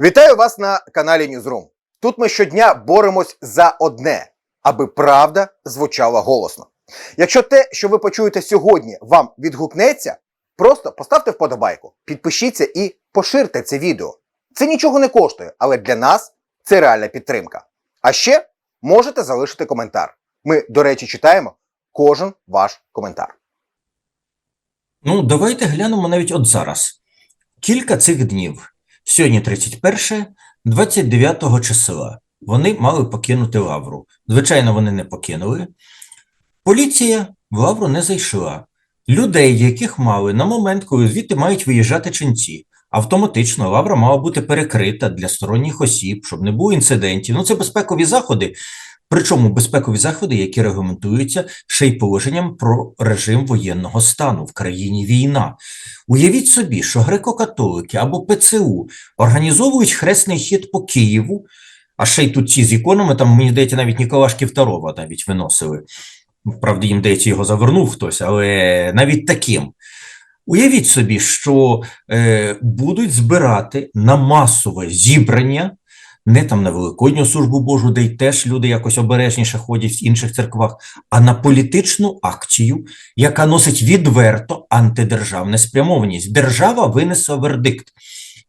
Вітаю вас на каналі Newsroom. Тут ми щодня боремось за одне, аби правда звучала голосно. Якщо те, що ви почуєте сьогодні, вам відгукнеться, просто поставте вподобайку, підпишіться і поширте це відео. Це нічого не коштує, але для нас це реальна підтримка. А ще можете залишити коментар. Ми, до речі, читаємо кожен ваш коментар. Ну, давайте глянемо навіть от зараз. Кілька цих днів. Сьогодні 31, 29 числа. Вони мали покинути Лавру. Звичайно, вони не покинули. Поліція в Лавру не зайшла. Людей, яких мали на момент, коли звідти мають виїжджати ченці, автоматично Лавра мала бути перекрита для сторонніх осіб, щоб не було інцидентів. Ну, це безпекові заходи. Причому безпекові заходи, які регламентуються ще й положенням про режим воєнного стану в країні війна. Уявіть собі, що греко-католики або ПЦУ організовують хресний хід по Києву, а ще й тут ці з іконами, там, мені здається, навіть Ніколашки II навіть виносили. Правда, їм здається, його завернув хтось, але навіть таким. Уявіть собі, що е, будуть збирати на масове зібрання, не там на Великодню службу Божу, де й теж люди якось обережніше ходять в інших церквах, а на політичну акцію, яка носить відверто антидержавне спрямованість. Держава винесла вердикт.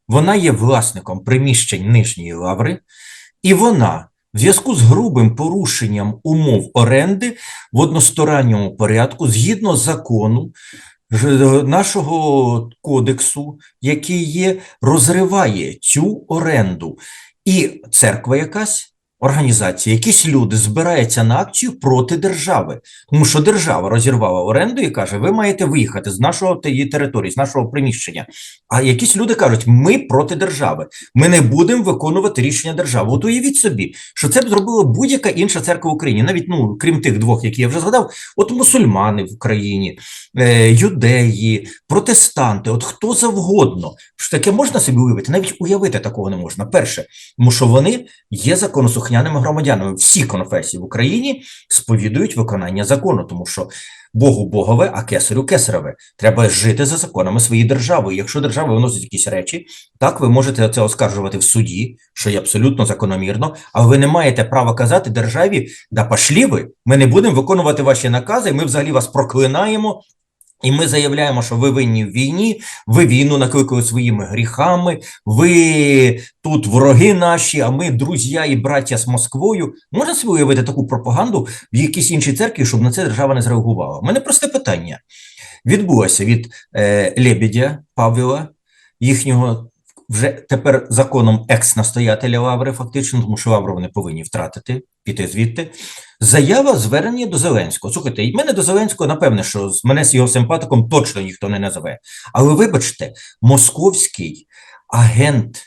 Вона є власником приміщень Нижньої лаври, і вона в зв'язку з грубим порушенням умов оренди в односторонньому порядку, згідно закону нашого кодексу, який є, розриває цю оренду. І церква якась, організація, якісь люди збираються на акцію проти держави, тому що держава розірвала оренду і каже: ви маєте виїхати з нашого території, з нашого приміщення. А якісь люди кажуть, ми проти держави, ми не будемо виконувати рішення держави. От уявіть собі, що це б зробила будь-яка інша церква в Україні, навіть ну крім тих двох, які я вже згадав, от мусульмани в Україні, е, юдеї, протестанти, от хто завгодно. Що таке можна собі уявити? Навіть уявити такого не можна. Перше, тому що вони є законослухняними громадянами. Всі конфесії в Україні сповідують виконання закону, тому що Богу Богове, а кесарю кесареве. Треба жити за законами своєї держави. Якщо держава виносить якісь речі, так ви можете це оскаржувати в суді, що є абсолютно закономірно, але ви не маєте права казати державі, да пошлі ви, ми не будемо виконувати ваші накази, ми взагалі вас проклинаємо. І ми заявляємо, що ви винні в війні, ви війну накликали своїми гріхами, ви тут вороги наші, а ми друзі і браття з Москвою. Можна собі уявити таку пропаганду в якійсь іншій церкві, щоб на це держава не зреагувала? У мене просте питання. Відбулося від е, Лебедя Павла, їхнього вже тепер законом екс-настоятеля Лаври, фактично, тому що Лавру вони повинні втратити, піти звідти. Заява звернення до Зеленського. Слухайте, і мене до Зеленського, напевне, що з мене з його симпатиком точно ніхто не назове. Але вибачте, московський агент,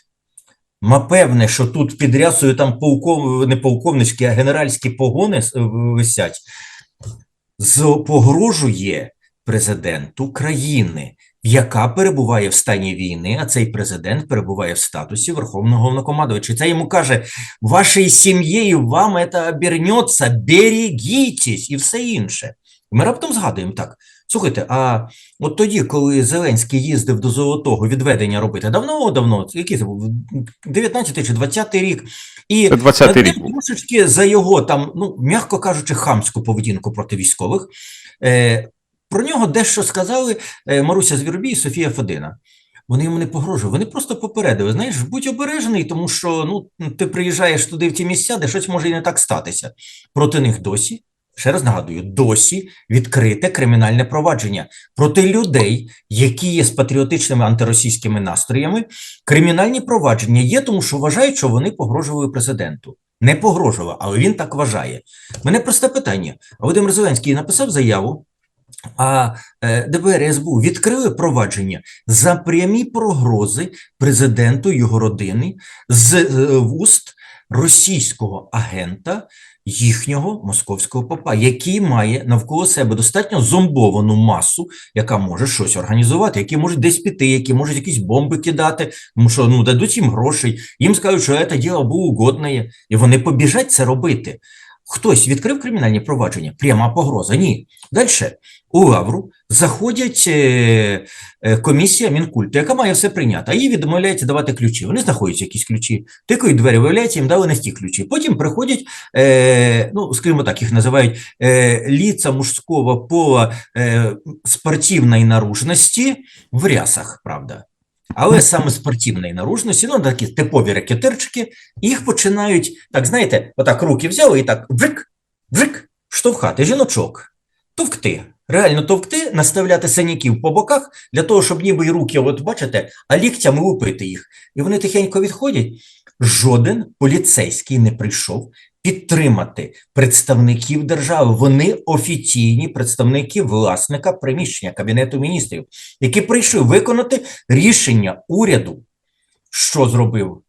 напевне, що тут під рясою там полков... не полковницькі, а генеральські погони висять, з- погрожує президенту країни, яка перебуває в стані війни, а цей президент перебуває в статусі Верховного Головнокомандувача. Це йому каже: вашій сім'єю вам це обернеться, берегітесь і все інше. Ми раптом згадуємо так. Слухайте, а от тоді, коли Зеленський їздив до Золотого відведення робити, давно-давно, який це був 19 чи 20 рік, і Це 20-й рік трошечки за його там, ну м'яко кажучи, хамську поведінку проти військових. Е, про нього дещо сказали е, Маруся Звіробій і Софія Федина. Вони йому не погрожували, вони просто попередили. Знаєш, будь обережений, тому що ну ти приїжджаєш туди в ті місця, де щось може і не так статися. Проти них досі, ще раз нагадую, досі відкрите кримінальне провадження проти людей, які є з патріотичними антиросійськими настроями. Кримінальні провадження є, тому що вважають, що вони погрожували президенту. Не погрожував, але він так вважає. Мене просте питання. Володимир Зеленський написав заяву, а е, ДБР СБУ відкрили провадження за прямі прогрози президенту його родини з е, вуст російського агента їхнього московського попа, який має навколо себе достатньо зомбовану масу, яка може щось організувати, які можуть десь піти, які можуть якісь бомби кидати, тому що ну дадуть їм грошей, їм скажуть, що це діло було угодне, і вони побіжать це робити. Хтось відкрив кримінальні провадження, пряма погроза. Ні. Далі у Лавру заходять е, е, комісія Мінкульту, яка має все прийняти, а їй відмовляється давати ключі. Вони знаходять якісь ключі, тикають двері, виявляється, їм дали не ті ключі. Потім приходять, е, ну, скажімо так, їх називають ліца мужського пола спортивної наружності в рясах, правда. Але саме спортивної наружності, ну такі типові ракетирчики, їх починають, так знаєте, отак руки взяли і так бжик, бжик, штовхати жіночок, товкти. Реально товкти, наставляти синяків по боках для того, щоб ніби й руки, от бачите, а ліктями лупити їх. І вони тихенько відходять. Жоден поліцейський не прийшов підтримати представників держави. Вони офіційні представники власника приміщення Кабінету міністрів, які прийшли виконати рішення уряду. Що зробив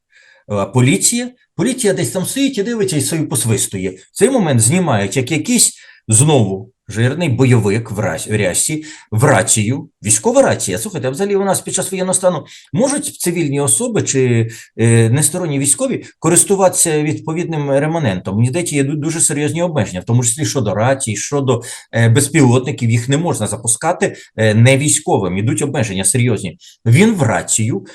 е, поліція? Поліція десь там стоїть і дивиться і собі посвистує. В цей момент знімають як якийсь знову жирний бойовик в рясі, в рацію, військова рація. Слухайте, взагалі у нас під час воєнного стану можуть цивільні особи чи е, несторонні військові користуватися відповідним реманентом. Мені здається, є дуже серйозні обмеження, в тому числі щодо рацій, щодо е, безпілотників, їх не можна запускати е, не військовим. Ідуть обмеження серйозні. Він в рацію.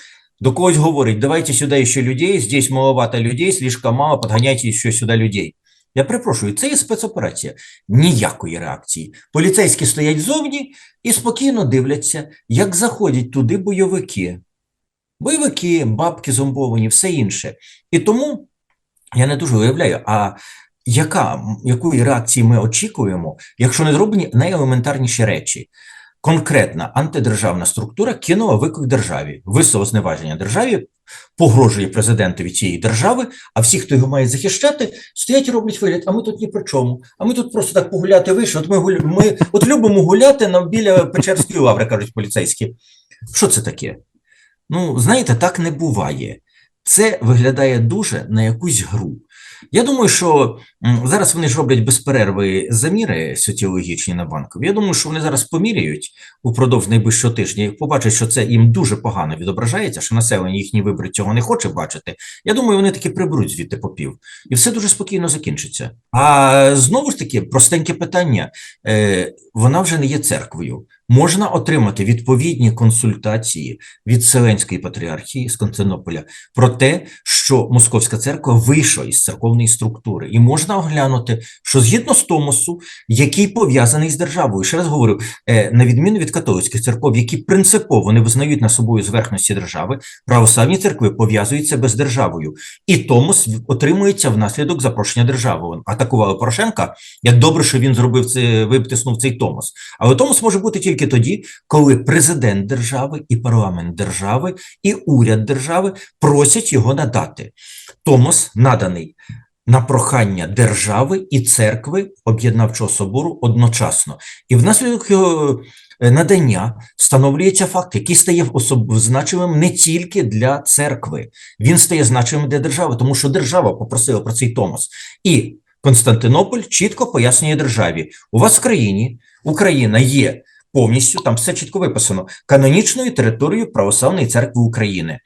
До когось говорить, давайте сюди ще людей, здесь маловато людей, слишком мало, подганяйте ще сюди людей. Я перепрошую, це є спецоперація. Ніякої реакції. Поліцейські стоять зовні і спокійно дивляться, як заходять туди бойовики. Бойовики, бабки зомбовані, все інше. І тому я не дуже уявляю, а яка, якої реакції ми очікуємо, якщо не зроблені найелементарніші речі. Конкретна антидержавна структура кинула виклик державі, висловила зневаження державі, погрожує президентові цієї держави, а всі, хто його має захищати, стоять і роблять вигляд, а ми тут ні при чому. А ми тут просто так погуляти вийшли. От ми, гуля... ми от любимо гуляти на біля Печерської лаври, кажуть поліцейські. Що це таке? Ну, знаєте, так не буває. Це виглядає дуже на якусь гру. Я думаю, що зараз вони ж роблять без перерви заміри соціологічні на банкові. Я думаю, що вони зараз поміряють упродовж найближчого тижня і побачать, що це їм дуже погано відображається, що населення їхні вибори цього не хоче бачити. Я думаю, вони таки приберуть звідти попів, і все дуже спокійно закінчиться. А знову ж таки, простеньке питання: е, вона вже не є церквою. Можна отримати відповідні консультації від Вселенської патріархії з Константинополя про те, що Московська церква вийшла із церковної структури, і можна оглянути, що згідно з Томосу, який пов'язаний з державою, ще раз говорю, е, на відміну від католицьких церков, які принципово не визнають на собою зверхності держави, православні церкви пов'язують себе з державою, і Томос отримується внаслідок запрошення держави. Атакували Порошенка. Як добре, що він зробив це, витиснув цей Томос. Але Томос може бути тільки тоді, коли президент держави і парламент держави і уряд держави просять його надати. Томос наданий на прохання держави і церкви об'єднавчого собору одночасно. І внаслідок його е, надання встановлюється факт, який стає значимим не тільки для церкви, він стає значимим для держави, тому що держава попросила про цей Томос. І Константинополь чітко пояснює державі: у вас в країні Україна є повністю, там все чітко виписано, канонічною територією Православної церкви України.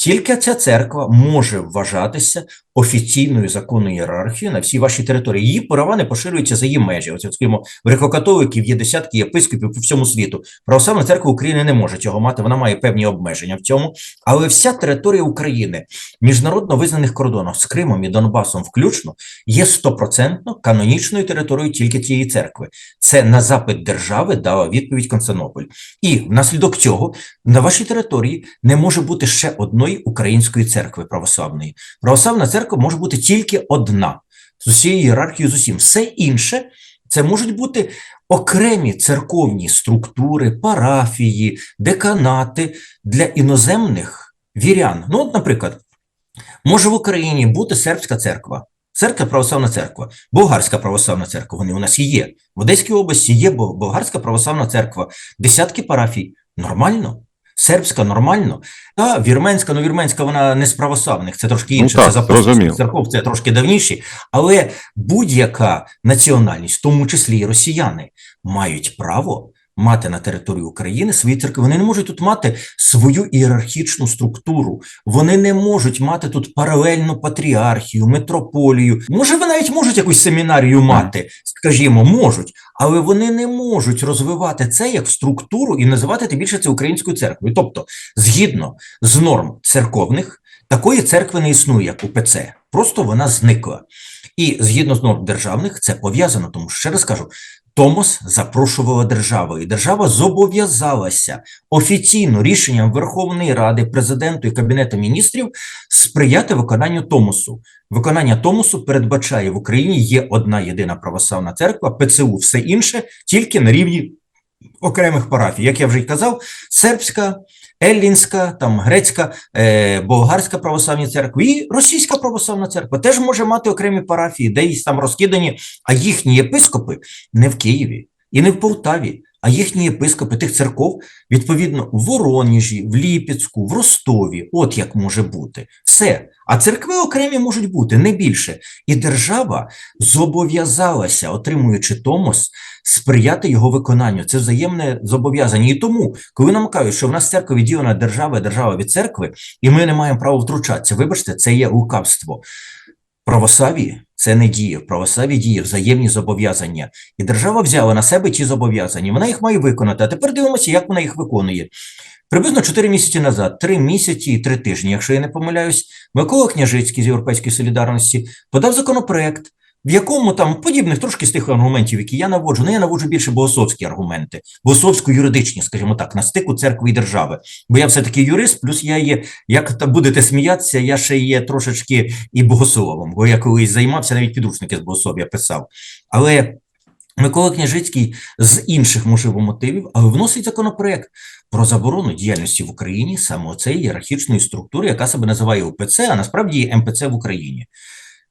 Тільки ця церква може вважатися офіційною законною ієрархією на всій вашій території. Її права не поширюються за її межі. От, скажімо, в греко-католиків є десятки єпископів по всьому світу. Православна церква України не може цього мати, вона має певні обмеження в цьому. Але вся територія України, міжнародно визнаних кордонів з Кримом і Донбасом включно, є стопроцентно канонічною територією тільки цієї церкви. Це на запит держави дала відповідь Константинополь. І внаслідок цього на вашій території не може бути ще одної української церкви православної. Православна церква може бути тільки одна з усією ієрархією з усім. Все інше це можуть бути окремі церковні структури, парафії, деканати для іноземних вірян. Ну, от, наприклад, може в Україні бути сербська церква. Церква православна церква, болгарська православна церква. Вони у нас і є. В Одеській області є бо- болгарська православна церква, десятки парафій. Нормально. Сербська нормально. Та вірменська, ну вірменська вона не з православних, це трошки Ну інше. так, це запорізька церков, це трошки давніші. Але будь-яка національність, в тому числі і росіяни, мають право мати на території України свої церкви. Вони не можуть тут мати свою ієрархічну структуру. Вони не можуть мати тут паралельну патріархію, митрополію. Може, вони навіть можуть якусь семінарію мати, скажімо, можуть, але вони не можуть розвивати це як структуру і називати тим більше це українською церквою. Тобто, згідно з норм церковних, такої церкви не існує, як УПЦ. Просто вона зникла. І згідно з норм державних, це пов'язано. Тому що, ще раз кажу, Томос запрошувала держава, і держава зобов'язалася офіційно рішенням Верховної Ради, президенту і Кабінету міністрів сприяти виконанню Томосу. Виконання Томосу передбачає в Україні є одна єдина православна церква, ПЦУ, все інше тільки на рівні окремих парафій. Як я вже й казав, сербська, еллінська, там грецька, е, болгарська православні церкви і російська православна церква теж може мати окремі парафії, десь там розкидані, а їхні єпископи не в Києві і не в Полтаві. А їхні єпископи тих церков, відповідно, в Воронежі, в Ліпецьку, в Ростові. От як може бути. Все. А церкви окремі можуть бути не більше. І держава зобов'язалася, отримуючи Томос, сприяти його виконанню. Це взаємне зобов'язання. І тому, коли нам кажуть, що в нас церква відділена держава, держава від церкви, і ми не маємо права втручатися, вибачте, це є лукавство. Православі це не діє. В православі діє взаємні зобов'язання. І держава взяла на себе ті зобов'язання. Вона їх має виконати. А тепер дивимося, як вона їх виконує. Приблизно 4 місяці назад, 3 місяці і 3 тижні, якщо я не помиляюсь, Микола Княжицький з Європейської солідарності подав законопроект, в якому там подібних трошки з тих аргументів, які я наводжу, ну я наводжу більше богословські аргументи, богословсько-юридичні, скажімо так, на стику церкви і держави. Бо я все-таки юрист, плюс я є, як будете сміятися, я ще є трошечки і богословом, бо я колись займався, навіть підручники з богослов'я писав. Але Микола Княжицький з інших, можливо, мотивів, але вносить законопроект про заборону діяльності в Україні саме цієї ієрархічної структури, яка себе називає УПЦ, а насправді є МПЦ в Україні.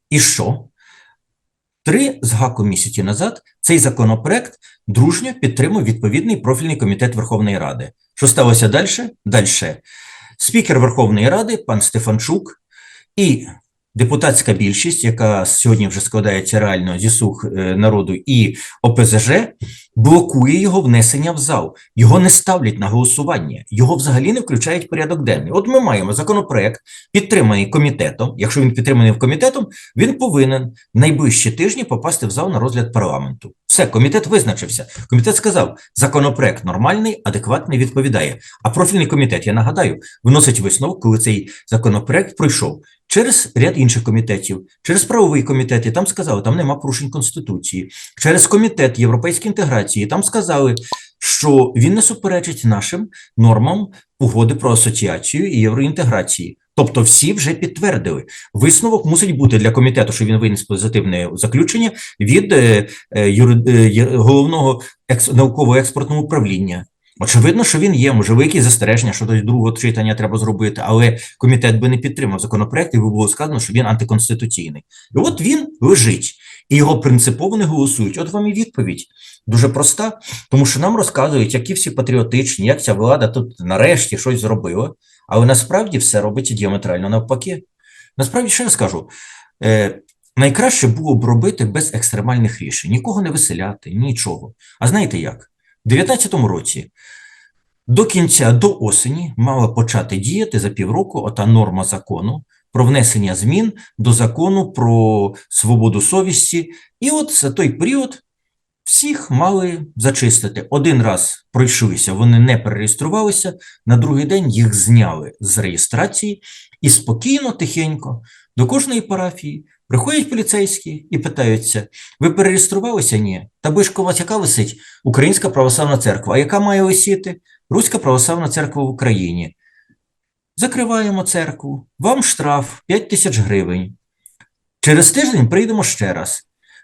І що? Три з гаком місяці назад цей законопроект дружньо підтримав відповідний профільний комітет Верховної Ради. Що сталося далі? Далі. Спікер Верховної Ради, пан Стефанчук, і депутатська більшість, яка сьогодні вже складається реально зі слуг е, народу і ОПЗЖ, блокує його внесення в зал. Його не ставлять на голосування, його взагалі не включають в порядок денний. От ми маємо законопроект, підтриманий комітетом. Якщо він підтриманий комітетом, він повинен найближчі тижні попасти в зал на розгляд парламенту. Все, комітет визначився. Комітет сказав, законопроект нормальний, адекватний, відповідає. А профільний комітет, я нагадаю, виносить висновок, коли цей законопроект пройшов через ряд інших комітетів, через правовий комітет, і там сказали, там нема порушень Конституції, через комітет європейської інтеграції, там сказали, що він не суперечить нашим нормам угоди про асоціацію і євроінтеграції. Тобто всі вже підтвердили. Висновок мусить бути для комітету, що він виніс позитивне заключення від е, е, е, головного екс, науково-експортного управління. Очевидно, що він є, можливо, якісь застереження, що до другого читання треба зробити, але комітет би не підтримав законопроект, і би було сказано, що він антиконституційний. І от він лежить, і його принципово не голосують. От вам і відповідь. Дуже проста, тому що нам розказують, які всі патріотичні, як ця влада тут нарешті щось зробила, але насправді все робиться діаметрально навпаки. Насправді, що я скажу, е, найкраще було б робити без екстремальних рішень, нікого не виселяти, нічого. А знаєте як? У 2019 році до кінця, до осені, мала почати діяти за півроку ота норма закону про внесення змін до закону про свободу совісті. І от за той період всіх мали зачистити. Один раз пройшлися, вони не перереєструвалися, на другий день їх зняли з реєстрації і спокійно, тихенько до кожної парафії приходять поліцейські і питаються: ви перереєструвалися? Ні. Вас яка висить? Українська православна церква. А яка має висіти? Руська православна церква в Україні. Закриваємо церкву, вам штраф 5 тисяч гривень. Через тиждень прийдемо ще раз.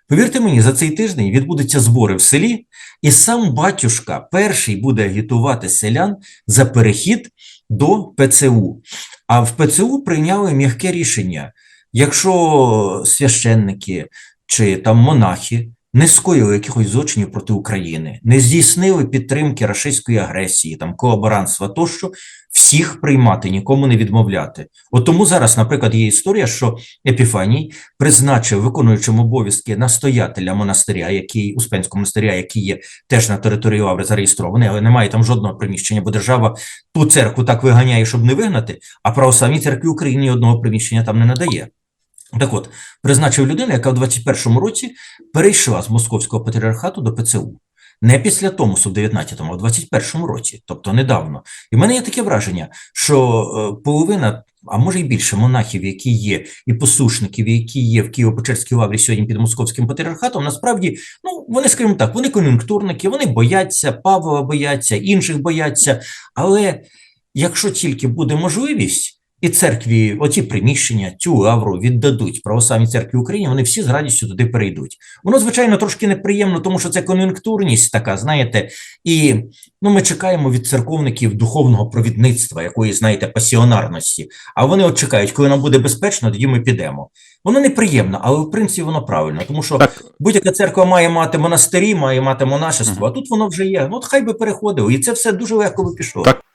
Повірте мені, за цей тиждень відбудуться збори в селі, і сам батюшка перший буде агітувати селян за перехід до ПЦУ. А в ПЦУ прийняли м'яке рішення. Якщо священники чи там монахи не скоїли якихось злочинів проти України, не здійснили підтримки рашистської агресії, там колаборантства тощо, всіх приймати, нікому не відмовляти. От тому зараз, наприклад, є історія, що Епіфаній призначив виконуючим обов'язки настоятеля монастиря, який Успенського монастиря, який є теж на території Лаври зареєстрований, але немає там жодного приміщення, бо держава ту церкву так виганяє, щоб не вигнати, а православній церкві України одного приміщення там не надає. Так от, призначив людину, яка в 21-му році перейшла з московського патріархату до ПЦУ. Не після Томосу в 19-му, а в 21-му році, тобто недавно. І в мене є таке враження, що е, половина, а може й більше монахів, які є, і послушників, які є в Києво-Печерській лаврі сьогодні під московським патріархатом, насправді, ну, вони, скажімо так, вони кон'юнктурники, вони бояться, Павла бояться, інших бояться. Але якщо тільки буде можливість, і церкві, оці приміщення, цю лавру віддадуть православній церкві України, вони всі з радістю туди перейдуть. Воно, звичайно, трошки неприємно, тому що це кон'юнктурність така, знаєте, і ну, ми чекаємо від церковників духовного провідництва, якої, знаєте, пасіонарності. А вони от чекають, коли нам буде безпечно, тоді ми підемо. Воно неприємно, але в принципі воно правильно, тому що будь-яка церква має мати монастирі, має мати монашество, а тут воно вже є. Ну, от хай би переходило, і це все дуже легко би пішло. Так.